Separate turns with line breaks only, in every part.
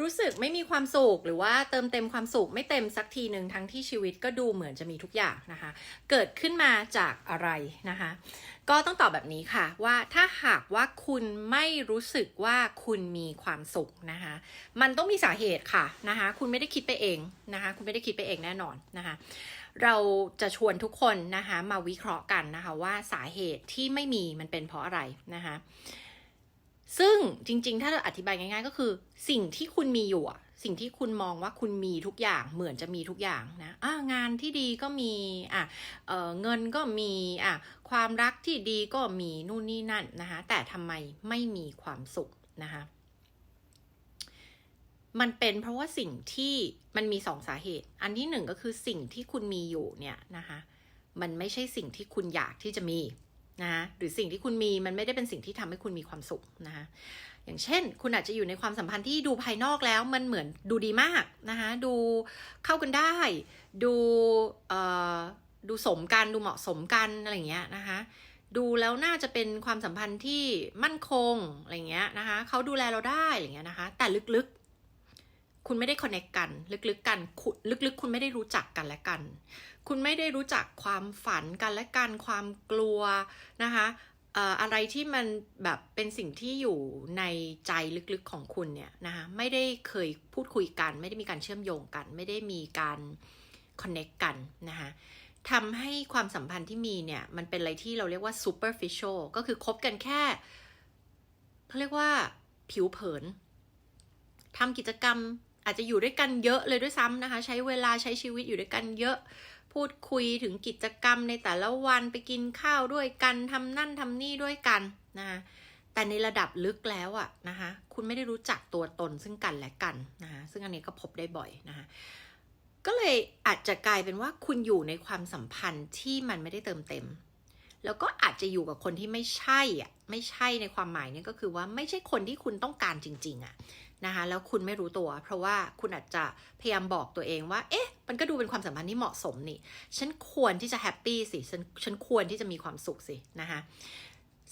รู้สึกไม่มีความสุขหรือว่าเติมเต็มความสุขไม่เต็มสักทีหนึ่งทั้งที่ชีวิตก็ดูเหมือนจะมีทุกอย่างนะคะ เกิดขึ้นมาจากอะไรนะคะ ก็ต้องตอบแบบนี้ค่ะว่าถ้าหากว่าคุณไม่รู้สึกว่าคุณมีความสุขนะคะ มันต้องมีสาเหตุค่ะนะคะ คุณไม่ได้คิดไปเองนะคะ คุณไม่ได้คิดไปเองแน่นอนนะคะเราจะชวนทุกคนนะคะมาวิเคราะห์กันนะคะว่าสาเหตุที่ไม่มีมันเป็นเพราะอะไรนะคะ ซึ่งจริง ๆ ถ้าเราอธิบายง่าย ๆ ก็คือ สิ่งที่คุณมีอยู่อะสิ่งที่คุณมองว่าคุณมีทุกอย่างเหมือนจะมีทุกอย่างนะอ่างานที่ดีก็มีอะเออเงินก็มีอะความรักที่ดีก็มีนู่นนี่นั่นนะคะแต่ทำไมไม่มีความสุขนะคะมันเป็นเพราะว่าสิ่งที่มันมีสองสาเหตุ อันที่หนึ่งก็คือสิ่งที่คุณมีอยู่เนี่ยนะคะ มันไม่ใช่สิ่งที่คุณอยากที่จะมี นะคะหรือสิ่งที่คุณมีมันไม่ได้เป็นสิ่งที่ทำให้คุณมีความสุขนะคะอย่างเช่น คุณอาจจะอยู่ในความสัมพันธ์ที่ดูภายนอกแล้วมันเหมือนดูดีมากนะคะดูเข้ากันได้ ดูเออดูสมกันดูเหมาะสมกันอะไรอย่างเงี้ยนะคะดูแล้วน่าจะเป็นความสัมพันธ์ที่มั่นคงอะไรเงี้ยนะคะเขาดูแลเราได้อะไรเงี้ยนะคะ แต่ลึกๆ คุณไม่ได้คอนเน c กกัน ลึกๆกันลึกๆ คุณไม่ได้รู้จักกันและกัน คุณไม่ได้รู้จักความฝันกันและกัน ความกลัวนะคะอะไรที่มันแบบเป็นสิ่งที่อยู่ในใจลึกๆของคุณเนี่ยนะคะไม่ได้เคยพูดคุยกัน ไม่ได้มีการเชื่อมโยงกัน ไม่ได้มีการคอนเน c กกันนะคะทำให้ความสัมพันธ์ที่มีเนี่ย มันเป็นอะไรที่เราเรียกว่า superficial ก็คือคบกันแค่เขาเรียกว่าผิวเผินทำกิจกรรม อาจจะอยู่ด้วยกันเยอะเลยด้วยซ้ำนะคะ ใช้เวลาใช้ชีวิตอยู่ด้วยกันเยอะ พูดคุยถึงกิจกรรมในแต่ละวันไปกินข้าวด้วยกันทำนั่นทำนี่ด้วยกันนะคะแต่ในระดับลึกแล้วอะนะคะคุณไม่ได้รู้จักตัวตนซึ่งกันและกันนะคะซึ่งอันนี้ก็พบได้บ่อยนะคะก็เลยอาจจะกลายเป็นว่าคุณอยู่ในความสัมพันธ์ที่มันไม่ได้เติมเต็ม แล้วก็อาจจะอยู่กับคนที่ไม่ใช่อะไม่ใช่ในความหมายเนี่ยก็คือว่าไม่ใช่คนที่คุณต้องการจริง ๆอะนะคะแล้วคุณไม่รู้ตัว เพราะว่าคุณอาจจะพยายามบอกตัวเองว่า เอ๊ะ มันก็ดูเป็นความสัมพันธ์ที่เหมาะสมนี่ ฉันควรที่จะแฮปปี้สิฉันฉันควรที่จะมีความสุขสินะคะ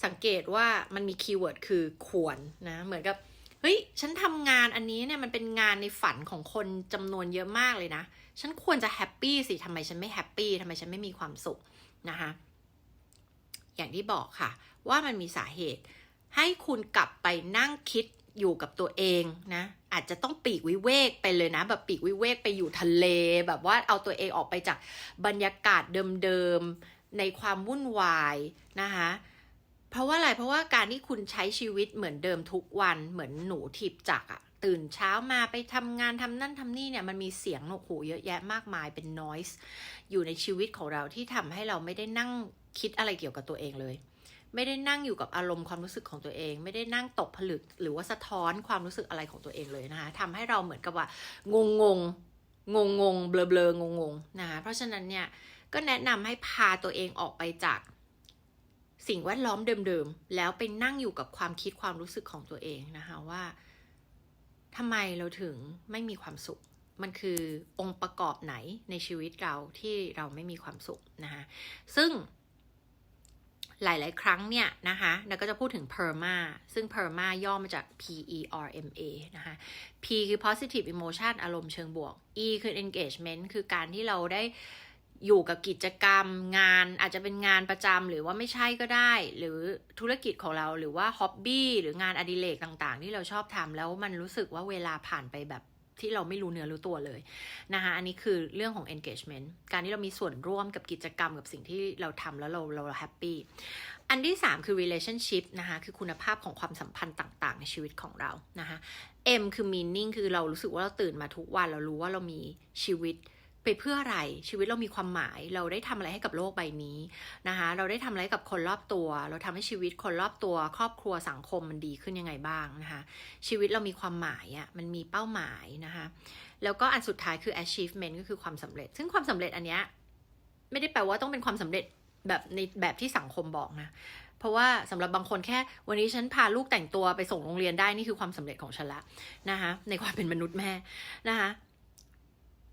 สังเกตว่ามันมีคีย์เวิร์ดคือควรนะเหมือนกับเฮ้ย ฉันทำงานอันนี้เนี่ยมันเป็นงานในฝันของคนจำนวนเยอะมากเลยนะ ฉันควรจะแฮปปี้สิทำไมฉันไม่แฮปปี้ทำไมฉันไม่มีความสุขนะคะ อย่างที่บอกค่ะ ว่ามันมีสาเหตุ ให้คุณกลับไปนั่งคิดอยู่กับตัวเองนะ อาจจะต้องปีกวิเวกไปเลยนะ แบบปีกวิเวกไปอยู่ทะเล แบบว่าเอาตัวเองออกไปจากบรรยากาศเดิมๆ ในความวุ่นวายนะคะเพราะว่าอะไรเพราะว่าการที่คุณใช้ชีวิตเหมือนเดิมทุกวันเหมือนหนูถีบจักอะ ตื่นเช้ามาไปทำงานทำนั่นทำนี่เนี่ยมันมีเสียงโอ้โหเยอะแยะมากมายเป็น noise อยู่ในชีวิตของเราที่ทำให้เราไม่ได้นั่งคิดอะไรเกี่ยวกับตัวเองเลย ไม่ได้นั่งอยู่กับอารมณ์ความรู้สึกของตัวเอง ไม่ได้นั่งตกผลึก หรือว่าสะท้อนความรู้สึกอะไรของตัวเองเลยนะคะทำให้เราเหมือนกับว่างงงงงงงเบลอเบลงงงนะคะเพราะฉะนั้นเนี่ยก็แนะนำให้พาตัวเองออกไปจากสิ่งแวดล้อมเดิมๆ แล้วไปนั่งอยู่กับความคิดความรู้สึกของตัวเองนะคะว่า ทำไมเราถึงไม่มีความสุข มันคือองค์ประกอบไหนในชีวิตเราที่เราไม่มีความสุขนะคะซึ่งหลาย ๆ ครั้งเนี่ยนะคะเราก็จะพูดถึง PERMA ซึ่ง PERMA ย่อมาจาก P E R M A นะคะ P คือ positive emotion อารมณ์เชิงบวก E คือ engagement คือการที่เราได้ อยู่กับกิจกรรมงานอาจจะเป็นงานประจำหรือว่าไม่ใช่ก็ได้ หรือธุรกิจของเราหรือว่าฮ็อบบี้หรืองานอดิเรกต่างๆ ที่เราชอบทำแล้วมันรู้สึกว่าเวลาผ่านไปแบบที่เราไม่รู้เนื้อรู้ตัวเลยนะคะอันนี้คือเรื่องของ engagement การที่เรามีส่วนร่วมกับกิจกรรมกับสิ่งที่เราทำแล้วเราเราแฮปปี้อันที่ 3 คือ relationship นะคะคือคุณภาพของความสัมพันธ์ต่างๆ ในชีวิตของเรานะคะ M คือ meaning คือเรารู้สึกว่าเราตื่นมาทุกวัน เรารู้ว่าเรามีชีวิต ไปเพื่ออะไรชีวิตเรามีความหมาย เราได้ทำอะไรให้กับโลกใบนี้นะคะเราได้ทำอะไรกับคนรอบตัว เราทำให้ชีวิตคนรอบตัว ครอบครัวสังคมมันดีขึ้นยังไงบ้างนะคะชีวิตเรามีความหมายอะ่ะมันมีเป้าหมายนะคะแล้วก็อันสุดท้ายคือ achievement ก็คือความสำเร็จ ซึ่งความสำเร็จอันเนี้ยไม่ได้แปลว่าต้องเป็นความสำเร็จแบบในแบบที่สังคมบอกนะเพราะว่าสำหรับบางคนแค่วันนี้ฉันพาลูกแต่งตัวไปส่งโรงเรียนได้นี่คือความสำเร็จของฉันละนะคะในความเป็นมนุษย์แม่นะคะ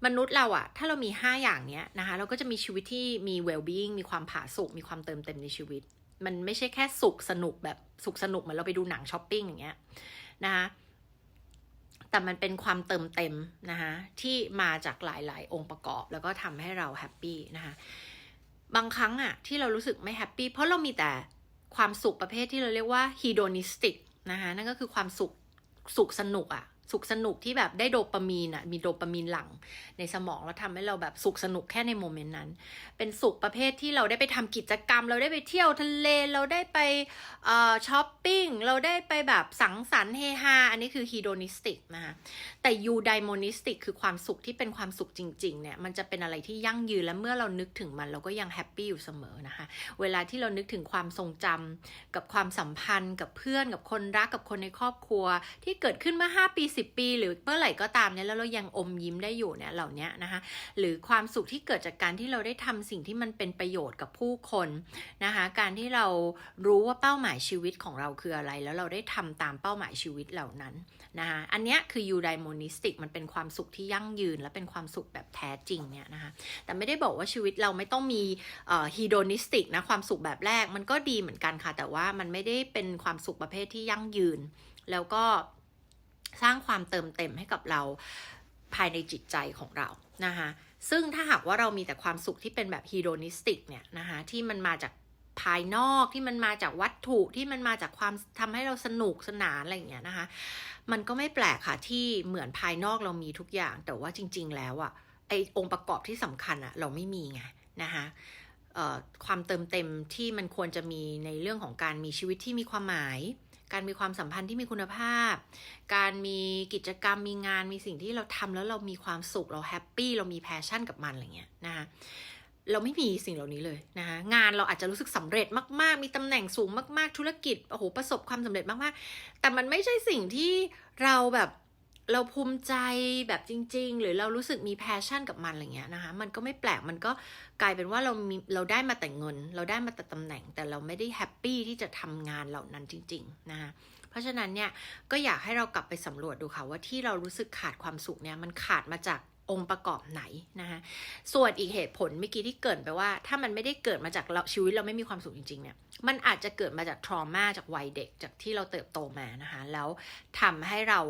มนุษย์เราอะถ้าเรามีห้าอย่างเนี้ยนะคะเราก็จะมีชีวิตที่มี well being มีความผาสุกมีความเติมเต็มในชีวิต มันไม่ใช่แค่สุขสนุกแบบสุขสนุกเหมือนเราไปดูหนังช้อปปิ้งอย่างเงี้ยนะคะแต่มันเป็นความเติมเต็มนะคะที่มาจากหลายๆ องค์ประกอบ แล้วก็ทำให้เราแฮปปี้นะคะบางครั้งอะที่เรารู้สึกไม่แฮปปี้เพราะเรามีแต่ความสุขประเภทที่เราเรียกว่าฮีโดนิสติกนะคะนั่นก็คือความสุขสุขสนุกอะ สุขสนุกที่แบบได้โดปามีนอะมีโดปามีนหลังในสมองแล้วทำให้เราแบบสุขสนุกแค่ในโมเมนต์นั้น เป็นสุขประเภทที่เราได้ไปทำกิจกรรม เราได้ไปเที่ยวทะเลเราได้ไปเอ่อช้อปปิ้งเราได้ไปแบบสังสรรค์เฮฮาอันนี้คือฮีโดนิสติกนะคะแต่ยูไดโมนิสติกคือความสุขที่เป็นความสุขจริงๆเนี่ยมันจะเป็นอะไรที่ยั่งยืนและเมื่อเรานึกถึงมันเราก็ยังแฮปปี้อยู่เสมอนะคะเวลาที่เรานึกถึงความทรงจำกับความสัมพันธ์กับเพื่อนกับคนรักกับคนในครอบครัว ที่เกิดขึ้นเมื่อ 5 ปี10 ปี หรือเมื่อไหร่ก็ตามเนี่ยแล้วเรายังอมยิ้มได้อยู่เนี่ยเหล่านี้นะคะหรือความสุขที่เกิดจากการที่เราได้ทำสิ่งที่มันเป็นประโยชน์กับผู้คนนะคะการที่เรารู้ว่าเป้าหมายชีวิตของเราคืออะไร แล้วเราได้ทำตามเป้าหมายชีวิตเหล่านั้นนะคะอันนี้คือยูไดโมนิสติกมันเป็นความสุขที่ยั่งยืน และเป็นความสุขแบบแท้จริงเนี่ยนะคะแต่ไม่ได้บอกว่าชีวิตเราไม่ต้องมีฮีโดนิสติกนะความสุขแบบแรกมันก็ดีเหมือนกันค่ะ แต่ว่ามันไม่ได้เป็นความสุขประเภทที่ยั่งยืน แล้วก็ สร้างความเติมเต็มให้กับเราภายในจิตใจของเรานะคะซึ่งถ้าหากว่าเรามีแต่ความสุขที่เป็นแบบฮีโดนิสติกเนี่ยนะคะที่มันมาจากภายนอกที่มันมาจากวัตถุที่มันมาจากความทำให้เราสนุกสนานอะไรอย่างเงี้ยนะคะมันก็ไม่แปลกค่ะที่เหมือนภายนอกเรามีทุกอย่าง แต่ว่าจริง ๆ แล้วอะไอองค์ประกอบที่สำคัญอะเราไม่มีไงนะคะความเติมเต็มที่มันควรจะมีในเรื่องของการมีชีวิตที่มีความหมาย การมีความสัมพันธ์ที่มีคุณภาพ การมีกิจกรรมมีงานมีสิ่งที่เราทำแล้วเรามีความสุขเราแฮปปี้เรามีแพชชั่นกับมันอะไรเงี้ยนะคะเราไม่มีสิ่งเหล่านี้เลยนะคะงานเราอาจจะรู้สึกสำเร็จมาก ๆ มีตำแหน่งสูงมาก ๆ ธุรกิจโอ้โหประสบความสำเร็จมาก ๆ แต่มันไม่ใช่สิ่งที่เราแบบ เราภูมิใจแบบจริง ๆ หรือเรารู้สึกมีแพชชั่นกับมันอะไรเงี้ยนะคะ มันก็ไม่แปลกมันก็กลายเป็นว่าเรามีเราได้มาแต่เงิน เราได้มาแต่ตำแหน่ง แต่เราไม่ได้แฮปปี้ที่จะทำงานเหล่านั้นจริง ๆ นะคะเพราะฉะนั้นเนี่ยก็อยากให้เรากลับไปสำรวจดูค่ะว่าที่เรารู้สึกขาดความสุขเนี่ยมันขาดมาจากองค์ประกอบไหนนะคะส่วนอีกเหตุผลเมื่อกี้ที่เกิดไปว่า ถ้ามันไม่ได้เกิดมาจากเราชีวิตเราไม่มีความสุขจริงๆเนี่ยมันอาจจะเกิดมาจากทรมาจากวัยเด็กจากที่เราเติบโตมานะคะแล้วทำให้เรา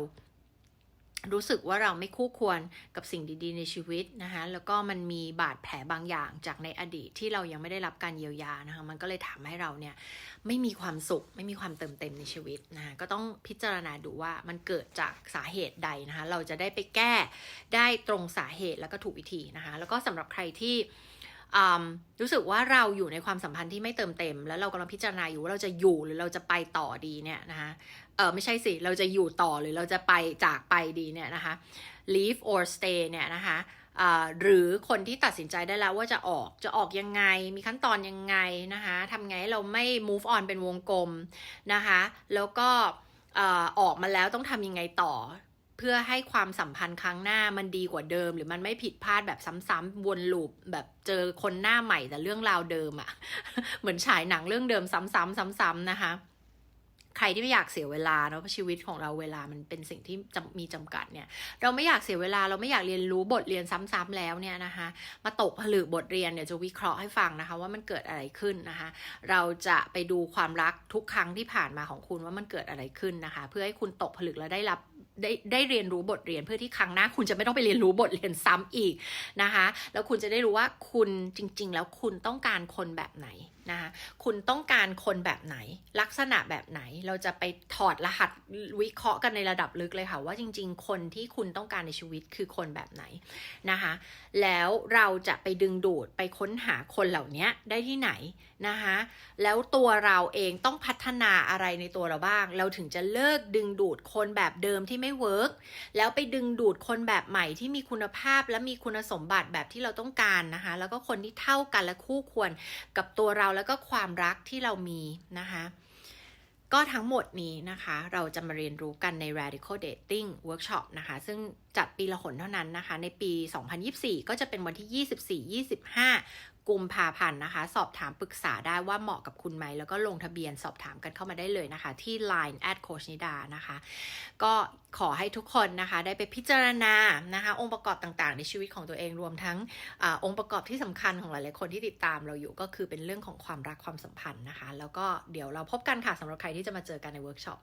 รู้สึกว่าเราไม่คู่ควรกับสิ่งดีๆ ในชีวิตนะคะแล้วก็มันมีบาดแผลบางอย่างจากในอดีตที่เรายังไม่ได้รับการเยียวยานะคะมันก็เลยทำให้เราเนี่ยไม่มีความสุข ไม่มีความเติมเต็มในชีวิตนะคะก็ต้องพิจารณาดูว่ามันเกิดจากสาเหตุใดนะคะเราจะได้ไปแก้ได้ตรงสาเหตุแล้วก็ถูกวิธีนะคะแล้วก็สำหรับใครที่ รู้สึกว่าเราอยู่ในความสัมพันธ์ที่ไม่เติมเต็ม แล้วเรากำลังพิจารณาอยู่ว่าเราจะอยู่หรือเราจะไปต่อดีเนี่ยนะคะเออไม่ใช่สิ เราจะอยู่ต่อหรือเราจะไปจากไปดีเนี่ยนะคะ leave or stay เนี่ยนะคะหรือคนที่ตัดสินใจได้แล้วว่าจะออกจะออกยังไง มีขั้นตอนยังไงนะคะทำไงเราไม่ move on เป็นวงกลมนะคะ แล้วก็ออกมาแล้วต้องทำยังไงต่อ เพื่อให้ความสัมพันธ์ครั้งหน้ามันดีกว่าเดิม หรือมันไม่ผิดพลาดแบบซ้ำๆวนลูปแบบเจอคนหน้าใหม่แต่เรื่องราวเดิมอะ่ะ เหมือนฉายหนังเรื่องเดิมซ้ำๆซ้ำๆนะคะ ใครที่ไม่อยากเสียเวลาเนาะเพราะชีวิตของเราเวลามันเป็นสิ่งที่มีจำกัดเนี่ย เราไม่อยากเสียเวลาเราไม่อยากเรียนรู้บทเรียนซ้ำๆแล้วเนี่ยนะคะ มาตกผลึกบทเรียนเดี๋ยวจะวิเคราะห์ให้ฟังนะคะ ว่ามันเกิดอะไรขึ้นนะคะ เราจะไปดูความรักทุกครั้งที่ผ่านมาของคุณว่ามันเกิดอะไรขึ้นนะคะ เพื่อให้คุณตกผลึกแล้วได้รับ ได้ได้เรียนรู้บทเรียนเพื่อที่ครั้งหน้า คุณจะไม่ต้องไปเรียนรู้บทเรียนซ้ำอีกนะคะ แล้วคุณจะได้รู้ว่าคุณจริง ๆ แล้วคุณต้องการคนแบบไหน นะคะคุณต้องการคนแบบไหน ลักษณะแบบไหนเราจะไปถอดรหัสวิเคราะห์กันในระดับลึกเลยค่ะ ว่าจริง ๆ คนที่คุณต้องการในชีวิตคือคนแบบไหนนะคะแล้วเราจะไปดึงดูดไปค้นหาคนเหล่านี้ได้ที่ไหนนะคะแล้วตัวเราเองต้องพัฒนาอะไรในตัวเราบ้าง เราถึงจะเลิกดึงดูดคนแบบเดิมที่ไม่เวิร์กแล้วไปดึงดูดคนแบบใหม่ที่มีคุณภาพและมีคุณสมบัติแบบที่เราต้องการนะคะแล้วก็คนที่เท่ากันและคู่ควรกับตัวเราแล้แล้วก็ความรักที่เรามีนะคะก็ทั้งหมดนี้นะคะ เราจะมาเรียนรู้กันใน Radical Dating Workshop นะคะ ซึ่งจัดปีละหนเท่านั้นนะคะ ในปี 2024 ก็จะเป็นวันที่ 24-25กุมภาพันธ์นะคะ สอบถามปรึกษาได้ว่าเหมาะกับคุณไหม แล้วก็ลงทะเบียนสอบถามกันเข้ามาได้เลยนะคะ ที่ Line แอดโคชนิดานะคะ ก็ขอให้ทุกคนนะคะ ได้ไปพิจารณานะคะ องค์ประกอบต่างๆ ในชีวิตของตัวเองรวมทั้งอองค์ประกอบที่สำคัญของหลายๆคนที่ติดตามเราอยู่ก็คือเป็นเรื่องของความรักความสัมพันธ์นะคะ แล้วก็เดี๋ยวเราพบกันค่ะสำหรับใครที่จะมาเจอกันในเวิร์กช็อป